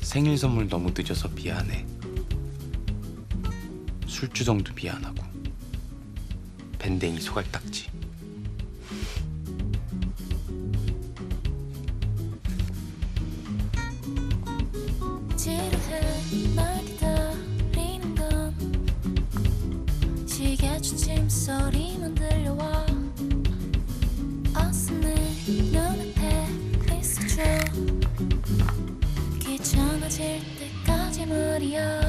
생일 선물 너무 늦어서 미안해. 술주정도 미안하고. 밴댕이 소갈딱지. 소리만 들려와 때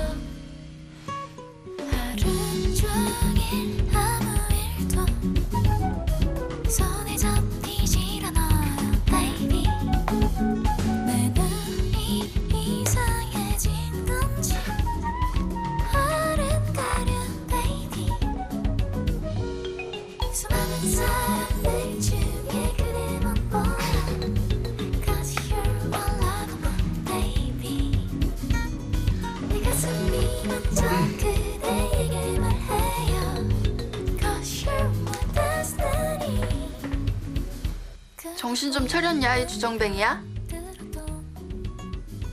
정신 좀 차렸냐 이 주정뱅이야?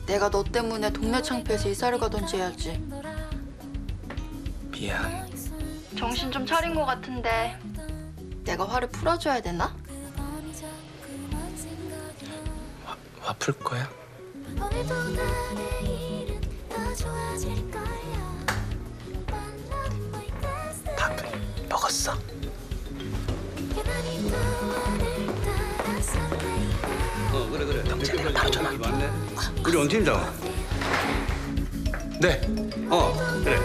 내가 너 때문에 동네 창피해서 이사를 가던지 해야지 미안. 정신 좀 차린 것 같은데 내가 화를 풀어줘야 되나? 화, 화풀 거야? 먹었어? 어 그래 그래 경찰이랑 바로 전화. 맞네 우리 원 팀장 네. 어 그래